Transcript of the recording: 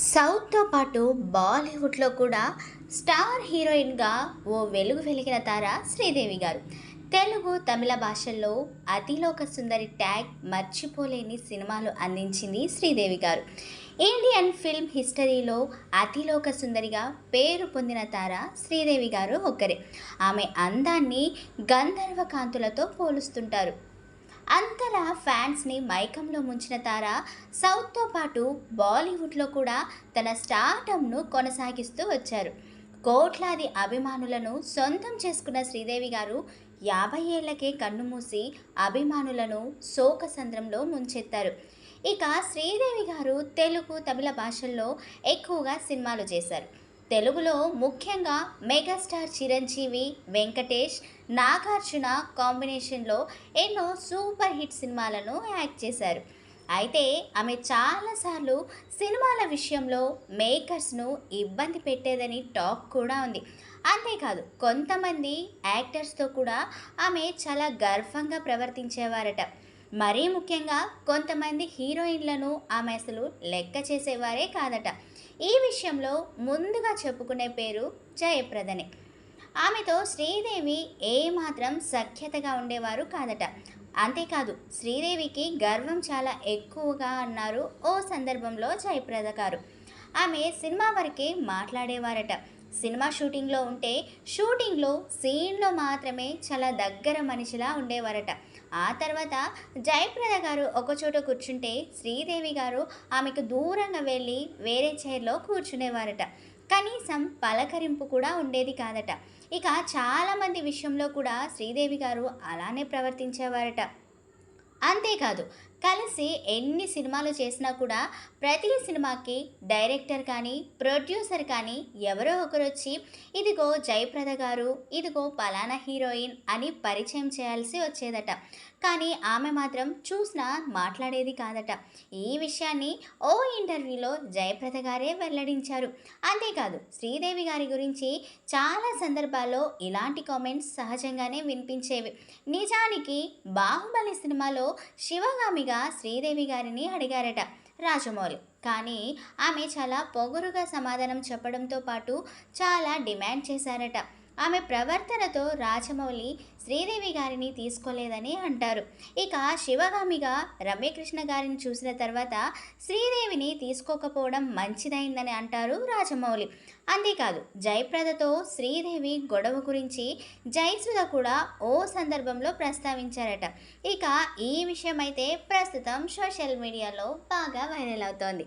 సౌత్తో పాటు బాలీవుడ్లో కూడా స్టార్ హీరోయిన్గా ఓ వెలుగు వెలిగిన తార శ్రీదేవి గారు. తెలుగు తమిళ భాషల్లో అతిలోక సుందరి ట్యాగ్ మర్చిపోలేని సినిమాలు అందించింది శ్రీదేవి గారు. ఇండియన్ ఫిల్మ్ హిస్టరీలో అతిలోక సుందరిగా పేరు పొందిన తార శ్రీదేవి గారు ఒకరే ఆమె అందాన్ని గంధర్వ కాంతులతో పోలుస్తుంటారు. అంతలా ఫ్యాన్స్ని మైకంలో ముంచిన తార సౌత్తో పాటు బాలీవుడ్లో కూడా తన స్టార్టమ్ను కొనసాగిస్తూ వచ్చారు. కోట్లాది అభిమానులను సొంతం చేసుకున్న శ్రీదేవి గారు యాభై ఏళ్ళకే కన్నుమూసి అభిమానులను శోకసంద్రంలో ముంచెత్తారు. ఇక శ్రీదేవి గారు తెలుగు తమిళ భాషల్లో ఎక్కువగా సినిమాలు చేశారు. తెలుగులో ముఖ్యంగా మెగాస్టార్ చిరంజీవి వెంకటేష్ నాగార్జున కాంబినేషన్లో ఎన్నో సూపర్ హిట్ సినిమాలను యాక్ట్ చేశారు. అయితే ఆమె చాలాసార్లు సినిమాల విషయంలో మేకర్స్ను ఇబ్బంది పెట్టేదని టాక్ కూడా ఉంది. అంతేకాదు కొంతమంది యాక్టర్స్తో కూడా ఆమె చాలా గర్వంగా ప్రవర్తించేవారట. మరీ ముఖ్యంగా కొంతమంది హీరోయిన్లను ఆమె అసలు లెక్క చేసేవారే కాదట. ఈ విషయంలో ముందుగా చెప్పుకునే పేరు జయప్రదనే. ఆమెతో శ్రీదేవి ఏమాత్రం సఖ్యతగా ఉండేవారు కాదట. అంతేకాదు శ్రీదేవికి గర్వం చాలా ఎక్కువగా అన్నారు ఓ సందర్భంలో జయప్రద గారు. ఆమె సినిమా వరకే మాట్లాడేవారట. సినిమా షూటింగ్లో ఉంటే షూటింగ్లో సీన్లో మాత్రమే చాలా దగ్గర మనిషిలా ఉండేవారట. ఆ తర్వాత జయప్రద గారు ఒకచోట కూర్చుంటే శ్రీదేవి గారు ఆమెకు దూరంగా వెళ్ళి వేరే చైర్లో కూర్చునేవారట. కనీసం పలకరింపు కూడా ఉండేది కాదట. ఇక చాలామంది విషయంలో కూడా శ్రీదేవి గారు అలానే ప్రవర్తించేవారట. అంతేకాదు కలిసి ఎన్ని సినిమాలు చేసినా కూడా ప్రతి సినిమాకి డైరెక్టర్ కానీ ప్రొడ్యూసర్ కానీ ఎవరో ఒకరు వచ్చి ఇదిగో జయప్రద గారు ఇదిగో పలానా హీరోయిన్ అని పరిచయం చేయాల్సి వచ్చేదట. కానీ ఆమె మాత్రం చూసినా మాట్లాడేది కాదట. ఈ విషయాన్ని ఓ ఇంటర్వ్యూలో జయప్రద గారే వెల్లడించారు. అంతేకాదు శ్రీదేవి గారి గురించి చాలా సందర్భాల్లో ఇలాంటి కామెంట్స్ సహజంగానే వినిపించేవి. నిజానికి బాహుబలి సినిమాలో శివగామి శివగామిగా శ్రీదేవి గారిని అడిగారట రాజమౌళి. కానీ ఆమె చాలా పొగరుగా సమాధానం చెప్పడంతో పాటు చాలా డిమాండ్ చేశారట. ఆమె ప్రవర్తనతో రాజమౌళి శ్రీదేవి గారిని తీసుకోలేదని అంటారు. ఇక శివగామిగా రమ్యకృష్ణ గారిని చూసిన తర్వాత శ్రీదేవిని తీసుకోకపోవడం మంచిదైందని అంటారు రాజమౌళి. అంతేకాదు జయప్రదతో శ్రీదేవి గొడవ గురించి జయసుధ కూడా ఓ సందర్భంలో ప్రస్తావించారట. ఇక ఈ విషయం అయితే ప్రస్తుతం సోషల్ మీడియాలో బాగా వైరల్ అవుతోంది.